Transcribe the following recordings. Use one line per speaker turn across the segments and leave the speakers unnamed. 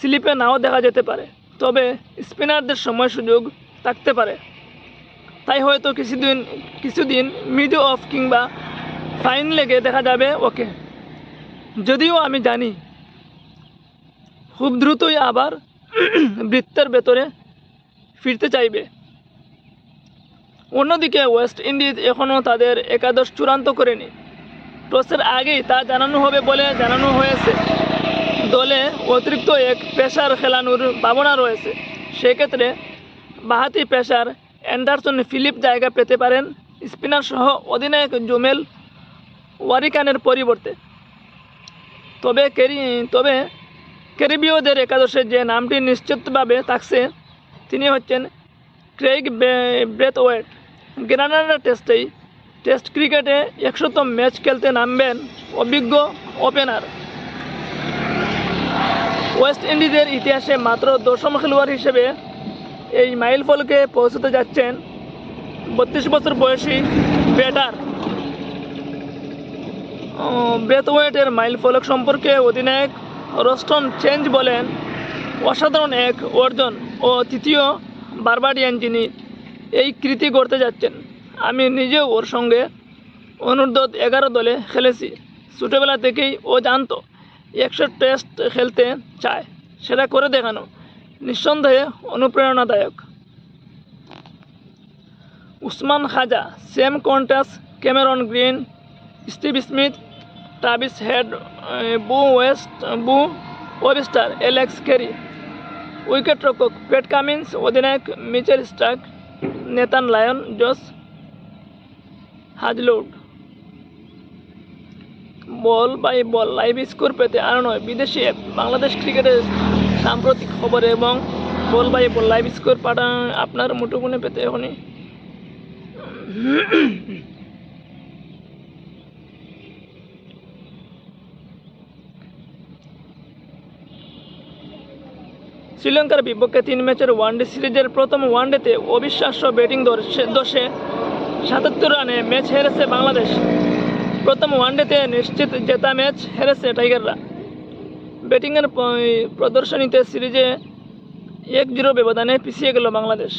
স্লিপে নাও দেখা যেতে পারে, তবে স্পিনারদের সময় সুযোগ থাকতে পারে। তাই হয়তো কিছুদিন কিছুদিন মিডো অফ কিংবা ফাইন লেগে দেখা যাবে ওকে। যদিও আমি জানি, খুব দ্রুতই আবার বৃত্তের ভেতরে ফিরতে চাইবে। অন্যদিকে ওয়েস্ট ইন্ডিজ এখনও তাদের একাদশ চূড়ান্ত করেনি। টসের আগেই তা জানানো হবে বলে জানানো হয়েছে। দলে অতিরিক্ত এক পেশার খেলানোর ভাবনা রয়েছে। সেক্ষেত্রে বাহাতি পেশার অ্যান্ডারসন ফিলিপ জায়গা পেতে পারেন স্পিনার সহ অধিনায়ক জুমেল ওয়ারিকানের পরিবর্তে। তবে ক্যারি তবে ক্যারিবীয়দের একাদশে যে নামটি নিশ্চিতভাবে থাকছে, তিনি হচ্ছেন ক্রেইগ ব্রেথওয়েট। গ্রানাডা টেস্টেই, টেস্ট ক্রিকেটে একশোতম ম্যাচ খেলতে নামবেন অভিজ্ঞ ওপেনার। ওয়েস্ট ইন্ডিজের ইতিহাসে মাত্র দশম খেলোয়াড় হিসেবে এই মাইল ফলকে পৌঁছতে যাচ্ছেন বত্রিশ বছর বয়সী ব্যাটার। ব্রেথওয়েটের মাইল ফলক সম্পর্কে অধিনায়ক রস্টন চেঞ্জ বলেন, অসাধারণ এক অর্জন ও তৃতীয় বারবাডিয়ান যিনি এই কৃতি করতে যাচ্ছেন। আমি নিজেও ওর সঙ্গে অনুর্ধ এগারো দলে খেলেছি। ছোটোবেলা থেকেই ও জানতো একশো টেস্ট খেলতে চায়, সেটা করে দেখানো। নিঃসন্দেহে অনুপ্রেরণাদায়ক। Usman Khawaja, Sam Konstas, Cameron Green, Steve Smith, Travis Head Beau West, Beau Webster Alex Carey. Wicket রক্ষক পেট কামিন্স, অধিনায়ক Mitchell Starc Nathan Lyon, Josh Hazlewood. Ball by ball live score পেতে আর নয়, বিদেশি বাংলাদেশ ক্রিকেটের সাম্প্রতিক খবর এবং ball by ball live score পাঠান আপনার মুঠোগুনে পেতে এখনই। শ্রীলঙ্কার বিপক্ষে তিন ম্যাচের ওয়ানডে সিরিজের প্রথম ওয়ানডেতে অবিশ্বাস্য ব্যাটিং দশে সাতাত্তর রানে ম্যাচ হেরেছে বাংলাদেশ। প্রথম ওয়ানডেতে নিশ্চিত জেতা ম্যাচ হেরেছে টাইগাররা ব্যাটিংয়ের প্রদর্শনীতে সিরিজে এক জিরো ব্যবধানে পিছিয়ে গেল বাংলাদেশ।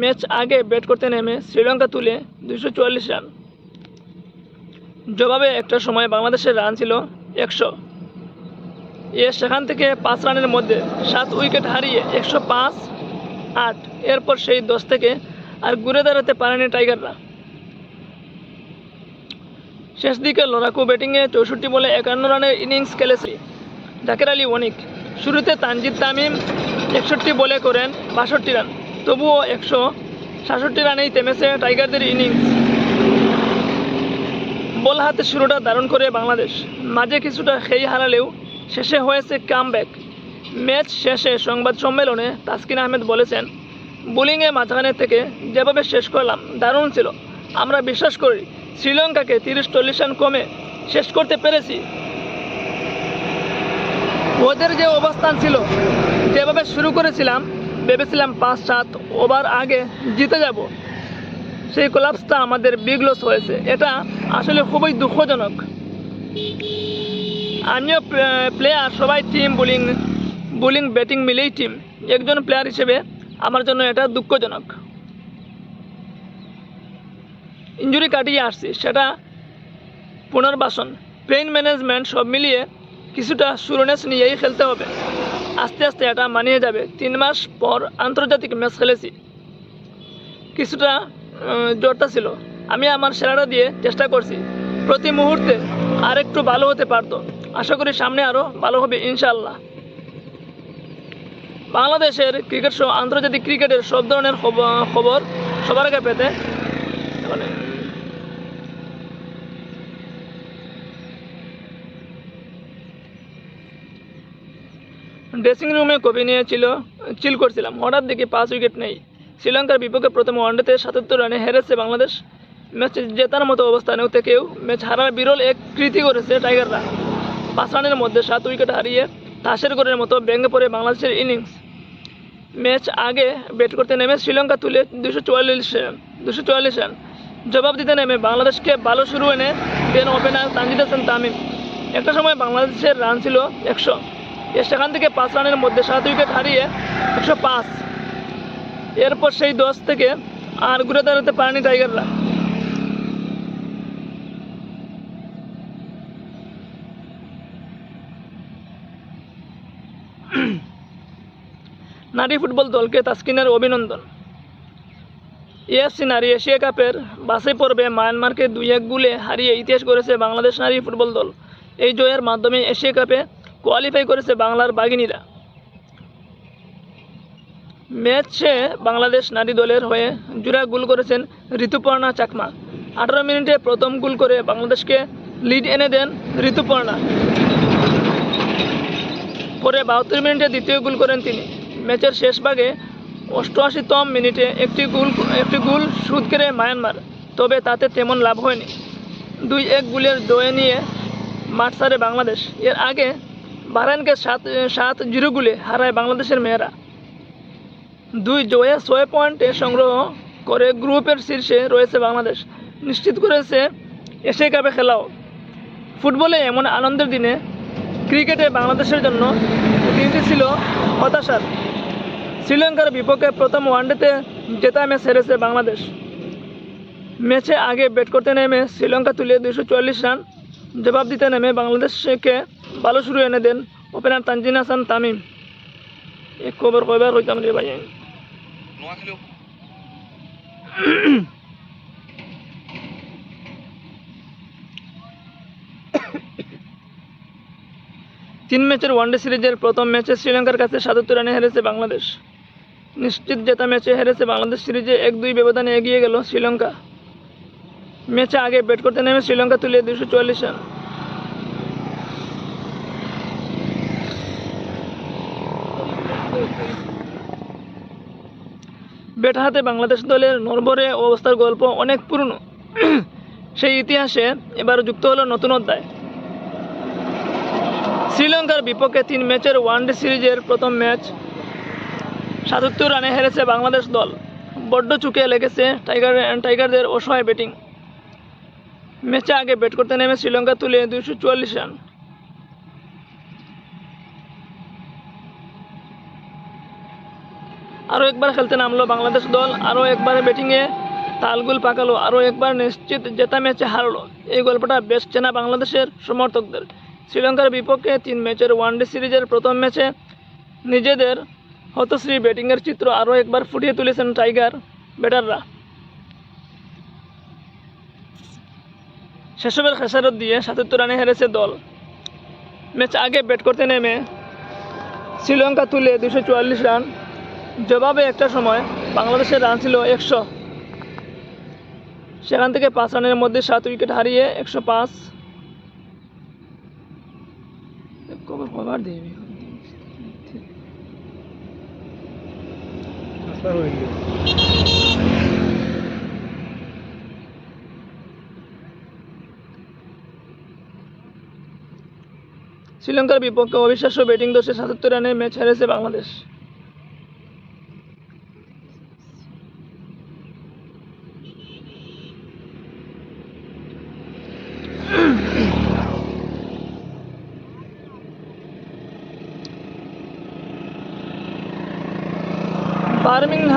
ম্যাচ আগে ব্যাট করতে নেমে শ্রীলঙ্কা তুলে দুশো চুয়াল্লিশ রান জবাবে একটা সময় বাংলাদেশের রান ছিল একশো। এ সেখান থেকে পাঁচ রানের মধ্যে সাত উইকেট হারিয়ে একশো পাঁচ, আট। এরপর সেই দশ থেকে আর ঘুরে দাঁড়াতে পারেনি টাইগাররা শেষ দিকে লড়াকু ব্যাটিংয়ে চৌষট্টি বলে একান্ন রানের ইনিংস খেলেছে। জাকের আলী অনিক শুরুতে তানজিদ তামিম একষট্টি বলে করেন বাষট্টি রান। তবুও একশো সাতষট্টি রানেই থেমেছে টাইগারদের ইনিংস। বল হাতে শুরুটা দারুণ করে বাংলাদেশ। মাঝে কিছুটা খেই হারালেও শেষে হয়েছে কামব্যাক। ম্যাচ শেষে সংবাদ সম্মেলনে তাসকিন আহমেদ বলেছেন, বোলিংয়ে মাঝখানে থেকে যেভাবে শেষ করলাম, দারুণ ছিল। আমরা বিশ্বাস করি শ্রীলঙ্কাকে তিরিশ চল্লিশ রান কমে শেষ করতে পেরেছি। ওদের যে অবস্থান ছিল, যেভাবে শুরু করেছিলাম, ভেবেছিলাম পাঁচ সাত ওভার আগে জিতে যাব। সেই কোলাপসটা আমাদের বিগ লস হয়েছে। এটা আসলে খুবই দুঃখজনক। আমিও প্লেয়ার সবাই টিম বোলিং বোলিং ব্যাটিং মিলেই টিম একজন প্লেয়ার হিসেবে আমার জন্য এটা দুঃখজনক। ইঞ্জুরি কাটিয়ে আসছি সেটা পুনর্বাসন পেইন ম্যানেজমেন্ট সব মিলিয়ে কিছুটা সুরনেস নিয়েই খেলতে হবে। আস্তে আস্তে এটা মানিয়ে যাবে। তিন মাস পর আন্তর্জাতিক ম্যাচ খেলেছি। কিছুটা আহ, জ্বরটা ছিল। আমি আমার সেরাটা দিয়ে চেষ্টা করছি। প্রতি মুহূর্তে আর একটু ভালো হতে পারতো। আশা করি সামনে আরও ভালো হবে ইনশাল্লাহ বাংলাদেশের ক্রিকেট সহ আন্তর্জাতিক ক্রিকেটের সব ধরনের খব- খবর সবার আগে পেতে ড্রেসিং রুমে কবি নিয়েছিল চিল করছিলাম। হঠাৎ দেখি পাঁচ উইকেট নেই। শ্রীলঙ্কার বিপক্ষে প্রথম ওয়ানডেতে সাতাত্তর রানে হেরেছে বাংলাদেশ। ম্যাচ জেতার মতো অবস্থানেও থেকেও ম্যাচ হারার বিরল এক কৃতি করেছে টাইগাররা। পাঁচ রানের মধ্যে সাত উইকেট হারিয়ে তাসের গোলের মতো ভেঙে পড়ে বাংলাদেশের ইনিংস ম্যাচ আগে ব্যাট করতে নেমে শ্রীলঙ্কা তুলে দুশো চুয়াল্লিশ দুশো চুয়াল্লিশ রান জবাব দিতে নেমে বাংলাদেশকে ভালো শুরু এনে দেন ওপেনার তানজিদ হাসান তামিম। একটা সময় বাংলাদেশের রান ছিল একশো। সেখান থেকে পাঁচ রানের মধ্যে সাত উইকেট হারিয়ে একশো পাঁচ। এরপর সেই দশ থেকে আর ঘুরে দাঁড়াতে পারেনি টাইগাররা। নারী ফুটবল দলকে তাসকিনের অভিনন্দন। এএফসি নারী এশিয়া কাপের বাছাই পর্বে মায়ানমারকে দুই এক গুলে হারিয়ে ইতিহাস করেছে বাংলাদেশ নারী ফুটবল দল। এই জয়ের মাধ্যমে এশিয়া কাপে কোয়ালিফাই করেছে বাংলার বাগিনীরা ম্যাচে বাংলাদেশ নারী দলের হয়ে জোড়া গোল করেছেন ঋতুপর্ণা চাকমা। আঠারো মিনিটে প্রথম গোল করে বাংলাদেশকে লিড এনে দেন ঋতুপর্ণা। পরে বাহাত্তর মিনিটে দ্বিতীয় গোল করেন তিনি। ম্যাচের শেষ ভাগে অষ্টআশিতম মিনিটে একটি গোল একটি গোল সুদ কেড়ে মায়ানমার। তবে তাতে তেমন লাভ হয়নি। দুই এক গোলের জয়ে নিয়ে মাঠ ছাড়ে বাংলাদেশ। এর আগে বাহরাইনকে সাত সাত জিরো গোলে হারায় বাংলাদেশের মেয়েরা। দুই জয়ে ছয় পয়েন্টে সংগ্রহ করে গ্রুপের শীর্ষে রয়েছে বাংলাদেশ। নিশ্চিত করেছে এশিয়া কাপে খেলাও। ফুটবলে এমন আনন্দের দিনে ক্রিকেটে বাংলাদেশের জন্য দিনটি ছিল হতাশার। শ্রীলঙ্কার বিপক্ষে প্রথম ওয়ানডেতে জেতা ম্যাচ হেরেছে বাংলাদেশ। ম্যাচে আগে ব্যাট করতে নেমে শ্রীলঙ্কা তুলে দুশো রান, জবাব দিতে নেমে বাংলাদেশকে ভালো শুরু এনে দেন। ওপেনার তানজিন হাসান তামিম। এক খবর কয়বার হইতাম রে ভাই? তিন ম্যাচের ওয়ানডে সিরিজের প্রথম ম্যাচে শ্রীলঙ্কার কাছে সাতাত্তর রানে হেরেছে বাংলাদেশ। নিশ্চিত জেতা ম্যাচে হেরেছে বাংলাদেশ সিরিজে এক দুই ব্যবধানে এগিয়ে গেল শ্রীলঙ্কা। ম্যাচে আগে ব্যাট করতে নেমে শ্রীলঙ্কা তুলে দুশো চুয়াল্লিশ রান। ব্যাট হাতে বাংলাদেশ দলের নরবরে অবস্থার গল্প অনেক পুরনো। সেই ইতিহাসে এবার যুক্ত হলো নতুন অধ্যায়। শ্রীলঙ্কার বিপক্ষে তিন ম্যাচের ওয়ানডে সিরিজের প্রথম ম্যাচ। সাতাত্তর রানে হেরেছে বাংলাদেশ দল। বড্ড চুকে লেগেছে টাইগার, টাইগারদের অসহায় ব্যাটিং। ম্যাচে আগে ব্যাট করতে নেমে শ্রীলঙ্কা তুলে দুইশো চুয়াল্লিশ রান। আরও একবার খেলতে নামলো বাংলাদেশ দল আরও একবার ব্যাটিংয়ে তালগুল পাকালো আরও একবার নিশ্চিত জেতা ম্যাচে হারলো। এই গল্পটা বেশ চেনা বাংলাদেশের সমর্থকদের। শ্রীলঙ্কার বিপক্ষে তিন ম্যাচের ওয়ানডে সিরিজের প্রথম ম্যাচে নিজেদের হতশ্রী ব্যাটিংয়ের চিত্র আরও একবার ফুটিয়ে তুলেছেন টাইগার ব্যাটাররা। সেসবের খেসারত দিয়ে সাতাত্তর রানে হেরেছে দল। ম্যাচ আগে ব্যাট করতে নেমে শ্রীলঙ্কা তুলে দুশো রান। জবাবে একটা সময় বাংলাদেশের রান ছিল একশো। সেখান থেকে পাঁচ রানের মধ্যে সাত উইকেট হারিয়ে একশো পাঁচ। শ্রীলঙ্কার বিপক্ষে অবিশ্বাস্য ব্যাটিং দোষে সাতাত্তর রানে ম্যাচ হেরেছে বাংলাদেশ।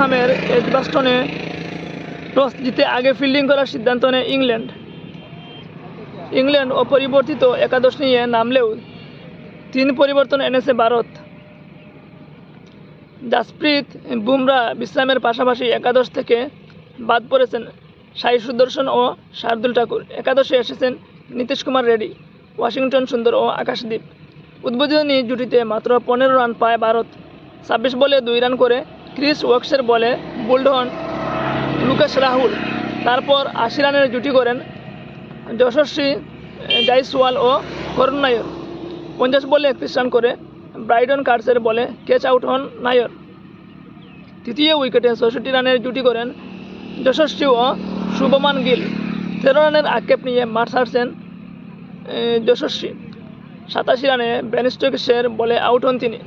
বার্মিংহামের এজবাস্টনে টস জিতে আগে ফিল্ডিং করার সিদ্ধান্ত নেয় ইংল্যান্ড। ইংল্যান্ড অপরিবর্তিত একাদশ নিয়ে নামলেও তিন পরিবর্তন এনেছে ভারত। জাসপ্রীত বুমরা বিশ্রামের পাশাপাশি একাদশ থেকে বাদ পড়েছেন সাই সুদর্শন ও শার্দুল ঠাকুর। একাদশে এসেছেন নীতিশ কুমার রেড্ডি, ওয়াশিংটন সুন্দর ও আকাশদ্বীপ উদ্বোধনী জুটিতে মাত্র পনেরো রান পায় ভারত। ছাব্বিশ বলে দুই রান করে ক্রিস ওয়াক্সের বলে বোল্ড হন লুকেশ রাহুল। তারপর আশি রানের জুটি করেন যশস্বী জাইসওয়াল ও করুণ নায়র পঞ্চাশ বলে একত্রিশ রান করে ব্রাইডন কার্সের বলে ক্যাচ আউট হন নায়র তৃতীয় উইকেটে ছষট্টি রানের জুটি করেন যশস্বী ও শুভমান গিল। তেরো রানের আক্ষেপ নিয়ে মাঠ ছাড়ছেন যশস্বী। সাতাশি রানে বেন স্টোকসের বলে আউট হন তিনি।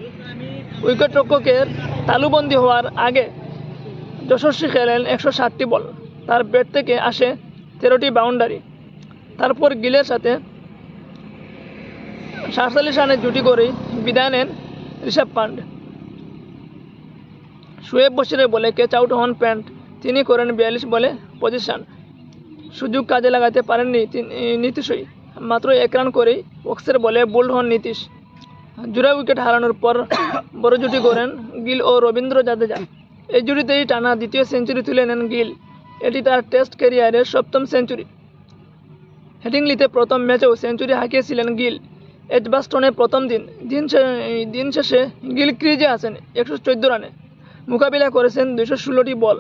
উইকেট রক্ষকের তালুবন্দি হওয়ার আগে যশস্বী খেলেন একশো ষাটটি বল। তার ব্যাট থেকে আসে তেরোটি বাউন্ডারি। তারপর গিলের সাথে সাতচল্লিশ রানের জুটি করেই বিদায় নেন ঋষভ পান্ড। শোয়েব বশিরের বলে ক্যাচ আউট হন প্যান্ট। তিনি করেন বিয়াল্লিশ বলে পজিশন সুযোগ কাজে লাগাতে পারেননি নীতিশই। মাত্র এক রান করেই ওক্সের বলে বোল্ড হন নীতিশ। জোড়া উইকেট হারানোর পর বড় জুটি করেন গিল ও রবীন্দ্র জাদেজা। এই জুটিতেই টানা দ্বিতীয় সেঞ্চুরি তুলে নেন গিল। এটি তার টেস্ট ক্যারিয়ারের সপ্তম সেঞ্চুরি। হেডিংলিতে প্রথম ম্যাচেও সেঞ্চুরি হাঁকিয়েছিলেন গিল। এজবাস্টনে প্রথম দিন দিন দিন শেষে গিল ক্রিজে আসেন একশো চোদ্দ রানে। মোকাবিলা করেছেন দুশো ষোলোটি বল।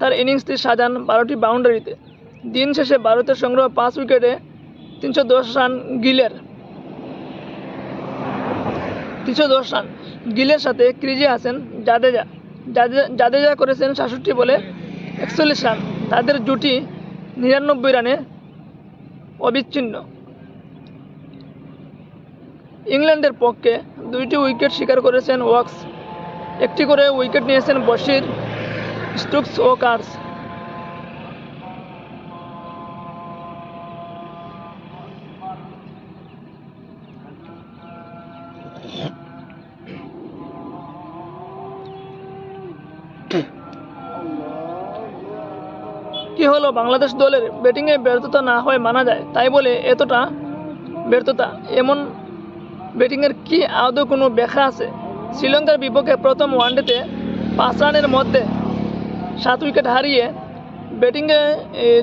তার ইনিংসটি সাজান বারোটি বাউন্ডারিতে। দিন শেষে ভারতের সংগ্রহ পাঁচ উইকেটে তিনশো দশ রান গিলের। তিনশো দশ রান। গিলের সাথে ক্রিজে আছেন জাদেজা। জাদে- জাদেজা করেছেন সাতষট্টি বলে একচল্লিশ রান। তাদের জুটি নিরানব্বই রানে অবিচ্ছিন্ন। ইংল্যান্ডের পক্ষে দুইটি উইকেট শিকার করেছেন ওয়াক্স। একটি করে উইকেট নিয়েছেন বশির, স্টুকস ও কার্স। কি হলো বাংলাদেশ দলের ব্যাটিংয়ে ব্যর্থতা না হয় মানা যায়। তাই বলে এতটা ব্যর্থতা? এমন ব্যাটিংয়ের কি আদৌ কোনো ব্যাখ্যা আছে? শ্রীলঙ্কার বিপক্ষে প্রথম ওয়ানডেতে পাঁচ রানের মধ্যে সাত উইকেট হারিয়ে ব্যাটিংয়ে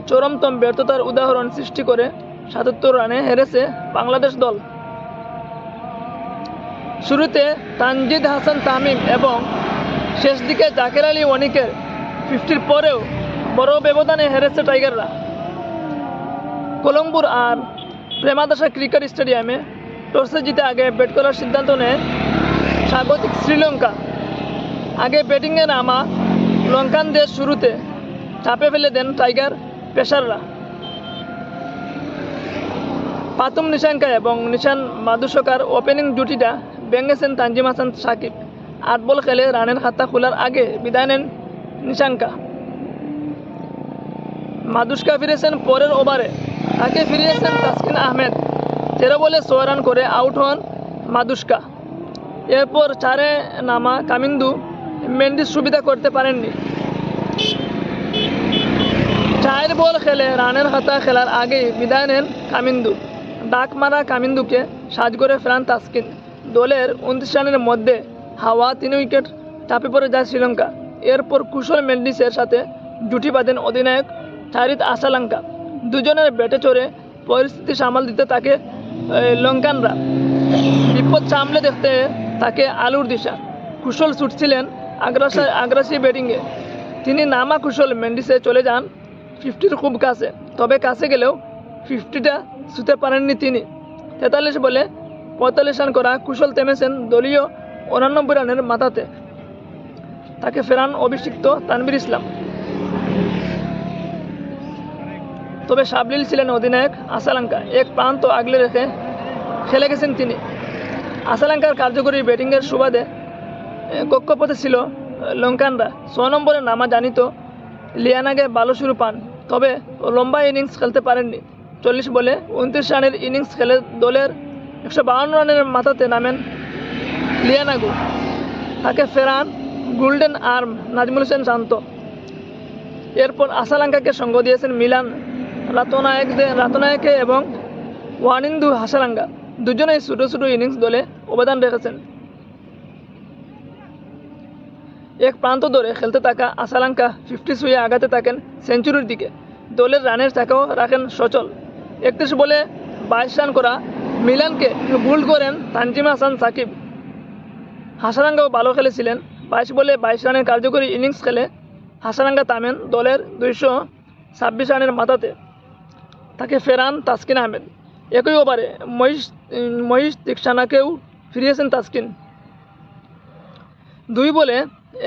চরমতম ব্যর্থতার উদাহরণ সৃষ্টি করে সাতাত্তর রানে হেরেছে বাংলাদেশ দল। শুরুতে তানজিদ হাসান তামিম এবং শেষ দিকে জাকের আলী ওয়ানিকের ফিফটির পরেও বড় ব্যবধানে হেরেছে টাইগাররা। কলম্বুর আর প্রেমাদাসা ক্রিকেট স্টেডিয়ামে টসে জিতে আগে ব্যাট করার সিদ্ধান্ত নেয় স্বাগতিক শ্রীলঙ্কা। আগে ব্যাটিংয়ে নামা লঙ্কানদের শুরুতে চাপে ফেলে দেন টাইগার পেসাররা। পাতুম নিশাঙ্কা এবং নিশান মাদুসকার ওপেনিং জুটিটা ভেঙেছেন তানজিম হাসান সাকিব। আট বল খেলে রানের খাতা খোলার আগে বিদায় নেন নিশাঙ্কা। মাদুস্কা ফিরেছেন পরের ওভারে। তাকে ফিরিয়েছেন তাসকিন আহমেদ। তেরো বলে ছয় রান করে আউট হন মাদুস্কা এরপর চারে নামা কামিন্দু মেন্ডিস সুবিধা করতে পারেননি। চার বল খেলে রানের হাতা খেলার আগেই বিদায় নেন কামিন্দু। ডাক মারা কামিন্দুকে সাজ করে ফেরান তাসকিন। দলের উনত্রিশ রানের মধ্যে হাওয়া তিন উইকেট, চাপে পড়ে যায় শ্রীলঙ্কা। এরপর কুশল মেন্ডিসের সাথে জুটি বাঁধেন অধিনায়ক চারিত আশালঙ্কা দুজনের ব্যাটে চড়ে পরিস্থিতি সামাল দিতে তাকে লঙ্কানরা। বিপদ সামলে দেখতে তাকে আলুর দিশা। কুশল ছুটছিলেন আগ্রাসা আগ্রাসী ব্যাটিংয়ে। তিনি নামা কুশল মেন্ডিসে চলে যান ফিফটির খুব কাছে। তবে কাছে গেলেও ফিফটিটা ছুতে পারেননি তিনি। তেতাল্লিশ বলে পঁয়তাল্লিশ রান করা কুশল থেমেছেন দলীয় উনানব্বই রানের মাথাতে। তাকে ফেরান অভিষিক্ত তানবির ইসলাম। তবে সাবলীল ছিলেন অধিনায়ক আসালাঙ্কা। এক প্রান্ত আগলে রেখে খেলে গেছেন তিনি। আসালাঙ্কার কার্যকরী ব্যাটিংয়ের সুবাদে কক্ষপথে ছিল লঙ্কানরা। ছ নম্বরে নামা জানিত লিয়ানাগে ভালো শুরু পান, তবে লম্বা ইনিংস খেলতে পারেননি। চল্লিশ বলে উনত্রিশ রানের ইনিংস খেলে দলের একশো বাহান্ন রানের মাথাতে নামেন লিয়ানাগু। তাকে ফেরান গোল্ডেন আর্ম, নাজমুল হোসেন শান্ত। এরপর আসালাঙ্কাকে সঙ্গ দিয়েছেন মিলান রাতনায়কদের রাতনায়কে এবং ওয়ানিন্দু হাসারাঙ্গা। দুজনেই ছোটো ছোটো ইনিংস দলে অবদান রেখেছেন। এক প্রান্ত ধরে খেলতে থাকা আসালাঙ্কা ফিফটি ছুঁয়ে আগাতে থাকেন সেঞ্চুরির দিকে। দলের রানের চাকাও রাখেন সচল। একত্রিশ বলে বাইশ রান করা মিলানকে ভুল করেন তানজিম হাসান সাকিব। হাসারাঙ্গাও ভালো খেলেছিলেন। বাইশ বলে বাইশ রানের কার্যকরী ইনিংস খেলে হাসারাঙ্গা তামেন দলের দুইশো ছাব্বিশ রানের মাথাতে। তাকে ফেরান তাসকিন আহমেদ। একই ওভারে মহিষ মহিষ তিকসানাকেও ফিরিয়েছেন তাসকিন। দুই বলে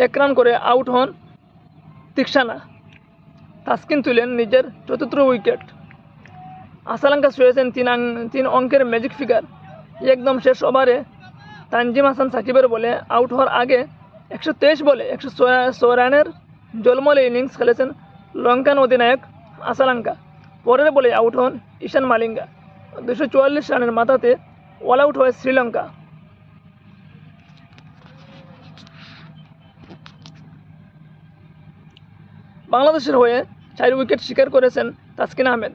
এক রান করে আউট হন তিকসানা তাসকিন তুলেন নিজের চতুর্থ উইকেট। আসালাঙ্কা শুয়েছেন তিন তিন অঙ্কের ম্যাজিক ফিগার। একদম শেষ ওভারে তানজিম হাসান সাকিবের বলে আউট হওয়ার আগে একশো তেইশ বলে একশো ছয় রানের জলমলে ইনিংস খেলেছেন লঙ্কান অধিনায়ক আসালাঙ্কা পরের বলে আউট হন ঈশান মালিঙ্গা। দুশো চুয়াল্লিশ রানের মাথাতে অল আউট হয় শ্রীলঙ্কা। বাংলাদেশের হয়ে চার উইকেট শিকার করেছেন তাসকিন আহমেদ।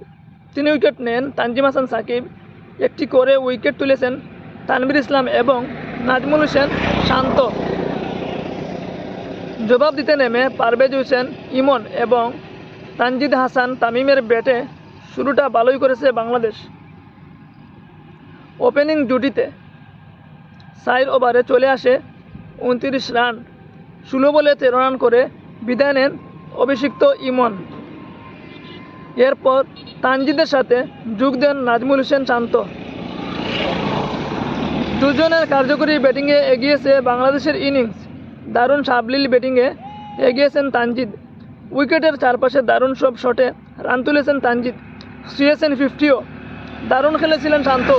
তিন উইকেট নেন তানজিম হাসান সাকিব। একটি করে উইকেট তুলেছেন তানভীর ইসলাম এবং নাজমুল হোসেন শান্ত। জবাব দিতে নেমে পারভেজ হোসেন, ইমন এবং তানজিদ হাসান তামিমের ব্যাটে শুরুটা ভালোই করেছে বাংলাদেশ। ওপেনিং জুটিতে সাইর ওভারে চলে আসে উনত্রিশ রান। ষোলো বলে তেরো রান করে বিদায় নেন অভিষিক্ত ইমন। এরপর তানজিদের সাথে যোগ দেন নাজমুল হোসেন শান্ত। দুজনের কার্যকরী ব্যাটিংয়ে এগিয়েছে বাংলাদেশের ইনিংস। দারুণ সাবলীল ব্যাটিংয়ে এগিয়েছেন তানজিদ। উইকেটের চারপাশে দারুণ সব শটে রান তুলেছেন তানজিদ। শুয়েছেন ফিফটিও দারুণ খেলেছিলেন শান্ত।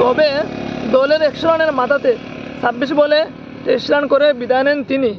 তবে দলের একশো রানের মাথাতে ছাব্বিশ বলে তেইশ রান করে বিদায় নেন তিনি।